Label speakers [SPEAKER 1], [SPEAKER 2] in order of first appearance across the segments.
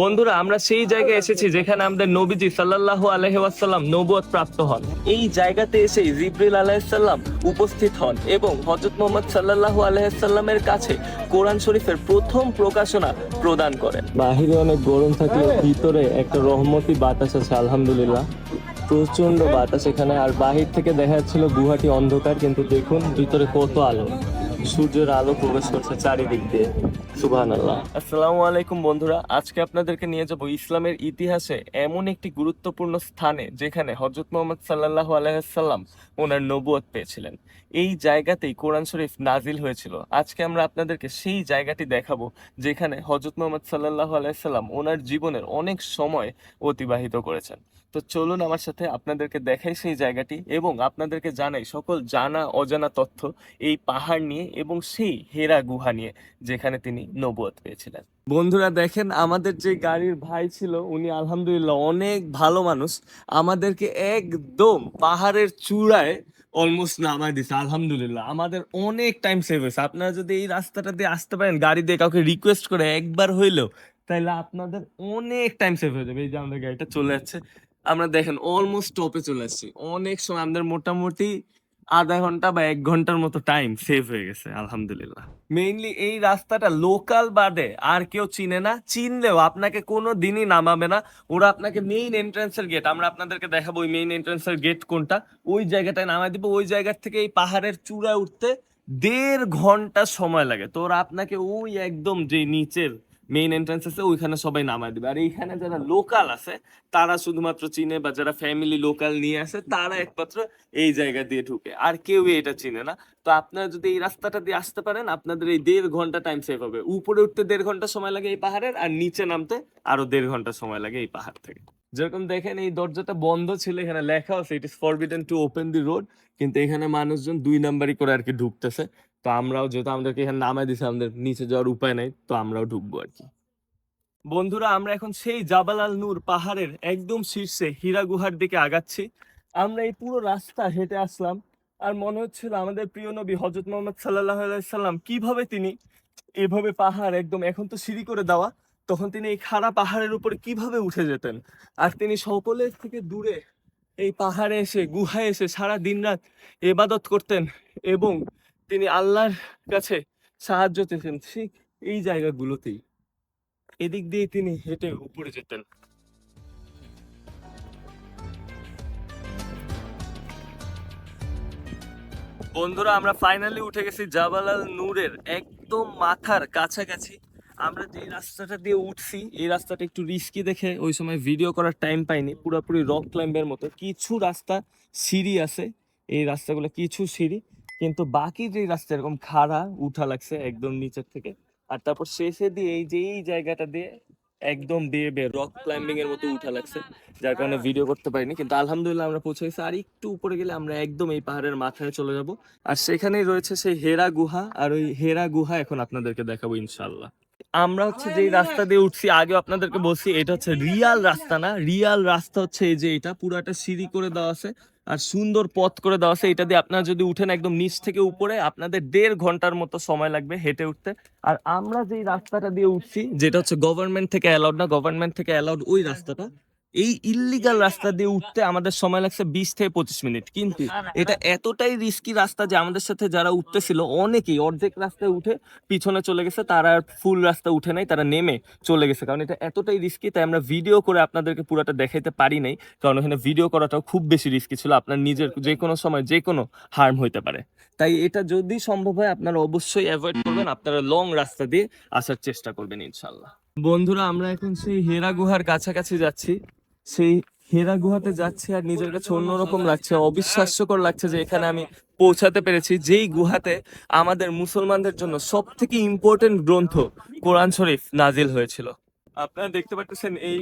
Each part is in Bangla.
[SPEAKER 1] বন্ধুরা, আমরা সেই জায়গায় এসেছি যেখানে আমাদের নবীজি সাল্লাল্লাহু আলহি ওয়াসাল্লাম নবুয়ত প্রাপ্ত হন। এই জায়গাতে এসে জিব্রিল আলাইসাল্লাম উপস্থিত হন এবং হজরত মোহাম্মদ সাল্লাল্লাহু আলহামের কাছে কোরআন শরীফের প্রথম প্রকাশনা প্রদান করেন। বাহিরে অনেক গরম থাকলেও ভিতরে একটা রহমতি বাতাস আছে, আলহামদুলিল্লাহ। প্রচণ্ড বাতাস এখানে। আর বাহির থেকে দেখা যাচ্ছিল গুহাটি অন্ধকার, কিন্তু দেখুন ভিতরে কত আলো। সূর্যের আলো প্রবেশ করছে চারিদিক দিয়ে। আসসালামু আলাইকুম বন্ধুরা, আজকে আপনাদেরকে নিয়ে যাব ইসলামের ইতিহাসে এমন একটি গুরুত্বপূর্ণ স্থানে যেখানে হজরত মোহাম্মদ সাল্লাল্লাহু আলাইসাল্লাম ওনার নবুয়ত পেয়েছিলেন। এই জায়গাতেই কোরআন শরীফ নাজিল হয়েছিল। আজকে আমরা আপনাদেরকে সেই জায়গাটি দেখাবো যেখানে হজরত মোহাম্মদ সাল্লাল্লাহু আলাইসাল্লাম ওনার জীবনের অনেক সময় অতিবাহিত করেছেন। তো চলুন আমার সাথে আপনাদেরকে দেখাই সেই জায়গাটি এবং আপনাদেরকে জানাই সকল জানা অজানা তথ্য এই পাহাড় নিয়ে এবং সেই হেরা গুহা নিয়ে, যেখানে তিনি নবুয়ত পেয়েছিলেন। বন্ধুরা দেখেন, আমাদের যে গাড়ির ভাই ছিল, উনি আলহামদুলিল্লাহ অনেক ভালো মানুষ। আমাদেরকে একদম পাহাড়ের চূড়ায় অলমোস্ট নামায় দিছে, আলহামদুলিল্লাহ। আমাদের অনেক টাইম সেভ হয়েছে। আপনারা যদি এই রাস্তাটা দিয়ে আসতে পারেন, গাড়ি দিয়ে কাউকে রিকোয়েস্ট করে একবার হইলেও, তাহলে আপনাদের অনেক টাইম সেভ হয়ে যাবে। এই যে আমাদের গাড়িটা চলে যাচ্ছে। আমরা দেখেন অলমোস্ট টপে চলে আসছি। অনেক সময় আমাদের মোটামুটি আধা ঘণ্টা বা এক ঘণ্টার মতো টাইম সেভ হয়ে গেছে, আলহামদুলিল্লাহ। মেইনলি এই রাস্তাটা লোকাল বাদে আর কেউ চিনে না। চিনলেও আপনাকে কোনো দিনই নামাবে না। ওরা আপনাকে মেইন এন্ট্রান্সের গেট আমরা আপনাদেরকে দেখাবো ওই মেইন এন্ট্রান্সের গেট কোনটা। ওই জায়গাটায় নামাই দিব, ওই জায়গার থেকে এই পাহাড়ের চূড়ায় উঠতে দেড় ঘণ্টা সময় লাগে। তো ওরা আপনাকে ওই একদম যে নিচের মেইন এন্ট্রান্স আছে, ওইখানে সবাই নামায় দিবে। আর এইখানে যারা লোকাল আছে, তারা শুধুমাত্র চিনে বা যারা ফ্যামিলি লোকাল নিয়ে আসে, তারা একমাত্র এই জায়গা দিয়ে ঢুকে। আর কেউ এটা চিনে না। তো আপনারা যদি এই রাস্তাটা দিয়ে আসতে পারেন, আপনাদের এই দেড় ঘণ্টা টাইম সেভ হবে। উপরে উঠতে দেড় ঘণ্টা সময় লাগে এই পাহাড়ের, আর নিচে নামতে আরও দেড় ঘণ্টা সময় লাগে এই পাহাড় থেকে। যেরকম দেখেন, এই দরজাটা বন্ধ ছিল, এখানে লেখা আছে it is forbidden to open the road কিন্তু এখানে মানুষজন দুই নাম্বারই করে আর কি ঢুকতেছে। তো আমরাও যেহেতু আমাদেরকে এখানে নামায় দিছে আমাদের নিচে যাওয়ার উপায় নাই, তো আমরাও ঢুকবো আর কি। বন্ধুরা, আমরা এখন সেই জাবালাল নূর পাহাড়ের একদম শীর্ষে হীরা গুহার দিকে আগাচ্ছি। আমরা এই পুরো রাস্তা হেঁটে আসলাম আর মনে হচ্ছিল আমাদের প্রিয় নবী হজরত মোহাম্মদ সাল্লাহ সাল্লাম কীভাবে তিনি এভাবে পাহাড় একদম এখন তো সিঁড়ি করে দেওয়া, তখন তিনি এই খাড়া পাহাড়ের উপরে কীভাবে উঠে যেতেন? আর তিনি সকলের থেকে দূরে এই পাহাড়ে এসে, গুহায় এসে সারা দিন রাত এবাদত করতেন এবং তিনি আল্লাহর কাছে সাহায্য চেতেন ঠিক এই জায়গাগুলোতেই। এদিক দিয়ে তিনি হেঁটে উপরে যেতেন। বন্ধুরা, আমরা ফাইনালি উঠে গেছি জাবালাল নূরের একদম মাথার কাছাকাছি। আমরা যে রাস্তাটা দিয়ে উঠছি, এই রাস্তাটা একটু রিস্কি দেখে ওই সময় ভিডিও করার টাইম পাইনি। পুরোপুরি রক ক্লাইম্বের মতো। কিছু রাস্তা সিঁড়ি আছে। এই রাস্তাগুলো কিছু সিঁড়ি। কিন্তু বাকি যে রাস্তা, এরকম খাড়া উঠা লাগছে একদম নিচের থেকে, আর তারপর শেষে দিয়ে এই যে এই জায়গাটা দিয়ে একদম বেয়ে বেয়ে রক ক্লাইম্বিং এর মতো উঠা লাগছে, যার কারণে ভিডিও করতে পারিনি, কিন্তু আলহামদুলিল্লাহ আমরা পৌঁছে গেছি। আর একটু উপরে গেলে আমরা একদম এই পাহাড়ের মাথায় চলে যাব। আর সেখানেই রয়েছে সেই হেরা গুহা, আর ওই হেরা গুহা এখন আপনাদেরকে দেখাবো ইনশাল্লাহ আমরা হচ্ছে যে রাস্তা দিয়ে উঠছি আগে আপনাদেরকে বলছি এটা হচ্ছে রিয়াল রাস্তা না। রিয়াল রাস্তা হচ্ছে এই যে এটা পুরাটা সিঁড়ি করে দেওয়া আছে আর সুন্দর পথ করে দেওয়া আছে। এটা দিয়ে আপনারা যদি উঠেন একদম নিচ থেকে উপরে আপনাদের দেড় ঘণ্টার মতো সময় লাগবে হেঁটে উঠতে। আর আমরা যেই রাস্তাটা দিয়ে উঠছি যেটা হচ্ছে গভর্নমেন্ট থেকে অ্যালাউড না গভর্নমেন্ট থেকে অ্যালাউড ওই রাস্তাটা এই ইল্লিগাল রাস্তা দিয়ে উঠতে আমাদের সময় লাগছে বিশ থেকে পঁচিশ মিনিট। কিন্তু এটা এতটাই রিস্কি রাস্তা যে আমাদের সাথে যারা উঠতেছিল অনেকেই অর্ধেক রাস্তায় উঠে পিছনে চলে গেছে তারা আর ফুল রাস্তা উঠে নাই তারা নেমে চলে গেছে। কারণ এটা এতটাই রিস্কি তাই আমরা ভিডিও করে আপনাদেরকে পুরোটা দেখাইতে পারি নাই কারণ ওখানে ভিডিও করাটাও খুব বেশি রিস্কি ছিল আপনার নিজের যে কোনো সময় যে কোনো হার্ম হইতে পারে। তাই এটা যদি সম্ভব হয় আপনারা অবশ্যই অ্যাভয়েড করবেন আপনারা লং রাস্তা দিয়ে আসার চেষ্টা করবেন ইনশাল্লাহ বন্ধুরা আমরা এখন সেই হেরা গুহার কাছাকাছি যাচ্ছি। সেই হেরা গুহাতে যাচ্ছি আর নিজের কাছে অন্যরকম লাগছে, অবিশ্বাস্যকর লাগছে যে এখানে আমি পৌঁছাতে পেরেছি। যেই গুহাতে আমাদের মুসলমানদের জন্য সব থেকে ইম্পর্টেন্ট গ্রন্থ কোরআন শরীফ নাজিল হয়েছিল। আপনারা দেখতে পাচ্ছেন এই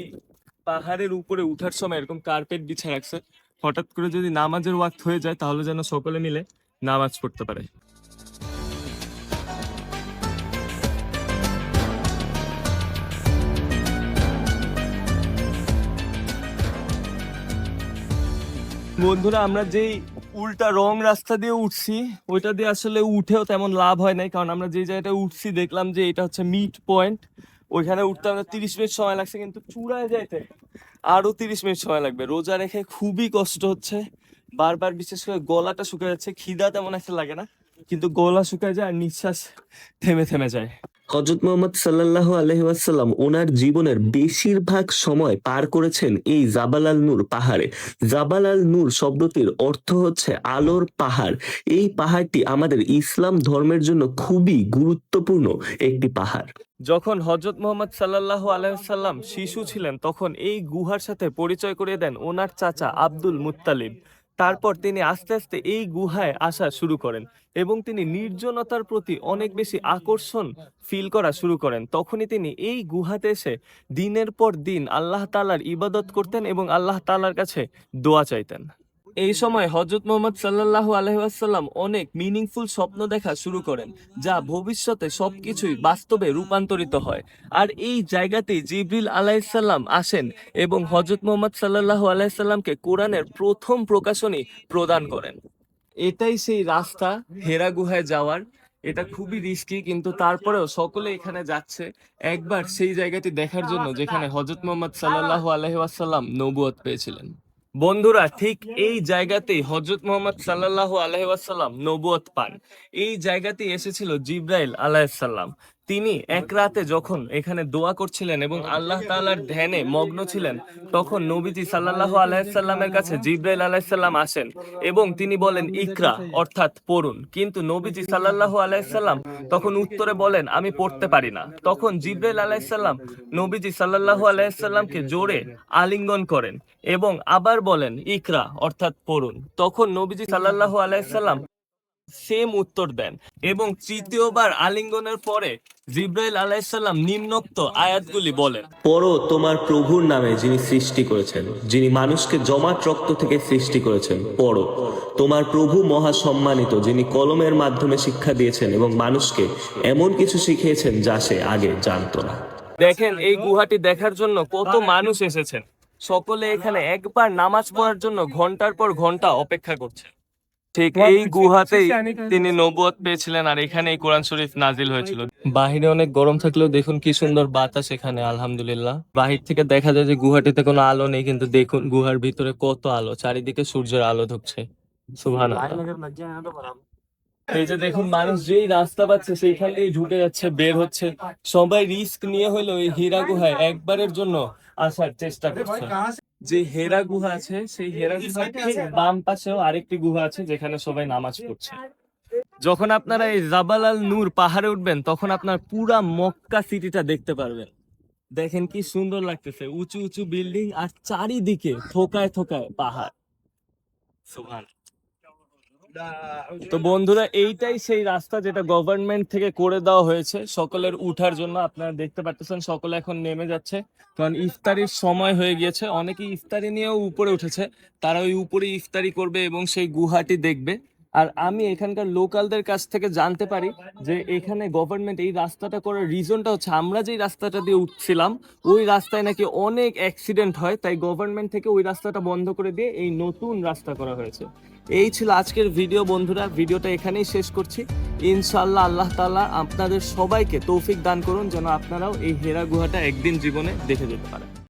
[SPEAKER 1] পাহাড়ের উপরে উঠার সময় এরকম কার্পেট বিছা রাখছে। হঠাৎ করে যদি নামাজের ওয়াক্ত হয়ে যায়, তাহলে যেন সকলে মিলে নামাজ পড়তে পারে। বন্ধুরা, আমরা যেই উল্টা রং রাস্তা দিয়ে উঠছি, ওইটা দিয়ে আসলে উঠেও তেমন লাভ হয় নাই, কারণ আমরা যে জায়গাটা উঠছি দেখলাম যে এটা হচ্ছে মিড পয়েন্ট ওইখানে উঠতে আমাদের তিরিশ মিনিট সময় লাগছে, কিন্তু চূড়ায় যাইতে আরও তিরিশ মিনিট সময় লাগবে। রোজা রেখে খুবই কষ্ট হচ্ছে। বারবার বিশেষ করে গলাটা শুকিয়ে যাচ্ছে, খিদা তেমন একটা লাগে না, কিন্তু গলা শুকায় যায় আর নিঃশ্বাস থেমে থেমে যায়। হজরত মোহাম্মদ সাল্লাল্লাহু আলহি ওনার জীবনের বেশিরভাগ সময় পার করেছেন এই জাবাল আল নূর পাহাড়ে। জাবাল আল নূর শব্দটির অর্থ হচ্ছে আলোর পাহাড়। এই পাহাড়টি আমাদের ইসলাম ধর্মের জন্য খুবই গুরুত্বপূর্ণ একটি পাহাড়। যখন হজরত মোহাম্মদ সাল্লাহ আলাইসাল্লাম শিশু ছিলেন, তখন এই গুহার সাথে পরিচয় করিয়ে দেন ওনার চাচা আব্দুল মুত্তালিব। তারপর তিনি আস্তে আস্তে এই গুহায় আসা শুরু করেন এবং তিনি নির্জনতার প্রতি অনেক বেশি আকর্ষণ ফিল করা শুরু করেন। তখনই তিনি এই গুহাতে এসে দিনের পর দিন আল্লাহ তালার ইবাদত করতেন এবং আল্লাহ তালার কাছে দোয়া চাইতেন। এই সময় হজরত মোহাম্মদ সাল্লাল্লাহু আলহাসাল্লাম অনেক মিনিংফুল স্বপ্ন দেখা শুরু করেন, যা ভবিষ্যতে সবকিছুই বাস্তবে রূপান্তরিত হয়। আর এই জায়গাতেই জিবরিল আলাইসাল্লাম আসেন এবং হজরত মোহাম্মদ সাল্লাল্লাহু আলাইসাল্লামকে কোরআনের প্রথম প্রকাশনী প্রদান করেন। এটাই সেই রাস্তা হেরা গুহায় যাওয়ার। এটা খুবই রিস্কি কিন্তু তারপরেও সকলে এখানে যাচ্ছে। একবার সেই জায়গাটি দেখার জন্য যেখানে হজরত মোহাম্মদ সাল্লাল্লাহু আলহি ওয়াসাল্লাম নবুয়ত পেয়েছিলেন। বন্ধুরা, ঠিক এই জায়গাতেই হজরত মোহাম্মদ সাল্লাহ আলহাম নবুয়ত পান। এই জায়গাতেই এসেছিল জিব্রাইল আলাইসাল্লাম তিনি এক রাতে যখন এখানে দোয়া করছিলেন এবং আল্লাহ তাআলার ধ্যানে মগ্ন ছিলেন তখন নবীজি সাল্লাল্লাহু আলাইসাল্লামের কাছে জিব্রাইল আলাইসাল্লাম আসেন এবং তিনি বলেন ইকরা অর্থাৎ পড়ুন। কিন্তু নবীজি সাল্লাল্লাহু আলাইসাল্লাম তখন উত্তরে বলেন আমি পড়তে পারি না। তখন জিব্রাইল আলাইসাল্লাম নবীজি সাল্লাল্লাহু আলাইসাল্লামকে জোরে আলিঙ্গন করেন এবং আবার বলেন ইকরা অর্থাৎ পড়ুন। তখন নবীজি সাল্লাল্লাহু আলাইসাল্লাম সেম উত্তর দেন। এবং তৃতীয়বার আলিঙ্গনের পরে জিব্রাইল আলাইসাল্লাম নিম্নোক্ত আয়াতগুলি বলেন।
[SPEAKER 2] পড়ো তোমার প্রভুর নামে যিনি সৃষ্টি করেছেন যিনি মানুষকে জমাট রক্ত থেকে সৃষ্টি করেছেন পড়ো। তোমার প্রভু মহা সম্মানিত যিনি কলমের মাধ্যমে শিক্ষা দিয়েছেন এবং মানুষকে এমন কিছু শিখিয়েছেন যা সে আগে জানতো না।
[SPEAKER 1] দেখেন এই গুহাটি দেখার জন্য কত মানুষ এসেছেন। সকলে এখানে একবার নামাজ পড়ার জন্য ঘণ্টার পর ঘণ্টা অপেক্ষা করছে ঠিক এই গুহাতেই তিনি নবুয়ত পেয়েছিলেন আর এখানে এই কোরআন শরীফ নাজিল হয়েছিল। বাহিরে অনেক গরম থাকলেও দেখুন কি সুন্দর বাতাস এখানে আলহামদুলিল্লাহ। বাহির থেকে দেখা যায় যে গুহাটিতে কোনো আলো নেই কিন্তু দেখুন গুহার ভিতরে কত আলো চারিদিকে সূর্যের আলো ঢুকছে সুবহান এই যে দেখুন মানুষ যেই রাস্তা পাচ্ছে সেইখান দিয়ে ঢুকে যাচ্ছে বের হচ্ছে। সবাই রিস্ক নিয়ে হলো এই হীরা গুহায় একবারের জন্য আসার চেষ্টা করছে। যে হেরা গুহা আছে সেই হেরা গুহা ঠিক বাম পাশেও আরেকটি গুহা আছে যেখানে সবাই নামাজ পড়ছে। যখন আপনারা এই জাবাল আল নূর পাহাড়ে উঠবেন তখন আপনার পুরা মক্কা সিটিটা দেখতে পারবেন। দেখেন কি সুন্দর লাগতেছে উঁচু উঁচু বিল্ডিং আর চারিদিকে থোকায় থোকায় পাহাড়। সুবহান। তো বন্ধুরা, এইটাই সেই রাস্তা যেটা গভর্নমেন্ট থেকে করে দেওয়া হয়েছে। সকলের উঠার জন্য আপনারা দেখতে পাচ্ছেন, সকলে এখন নেমে যাচ্ছে। কারণ ইফতারির সময় হয়ে গিয়েছে। অনেকে ইফতারি নিয়েও উপরে উঠেছে। তারা ওই উপরে ইফতারি করবে এবং সেই গুহাটি দেখবে। আর আমি এখানকার লোকালদের কাছ থেকে জানতে পারি যে এখানে গভর্নমেন্ট এই রাস্তাটা করার রিজনটা হচ্ছে, আমরা যেই রাস্তাটা দিয়ে উঠছিলাম, ওই রাস্তায় নাকি অনেক অ্যাক্সিডেন্ট হয়, তাই গভর্নমেন্ট থেকে ওই রাস্তাটা বন্ধ করে দিয়ে এই নতুন রাস্তা করা হয়েছে। এই ছিল আজকের ভিডিও বন্ধুরা। ভিডিওটা এখানেই শেষ করছি। ইনশাল্লাহ আল্লাহ তাআলা আপনাদের সবাইকে তৌফিক দান করুন, যেন আপনারাও এই হেরা গুহাটা একদিন জীবনে দেখে যেতে পারেন।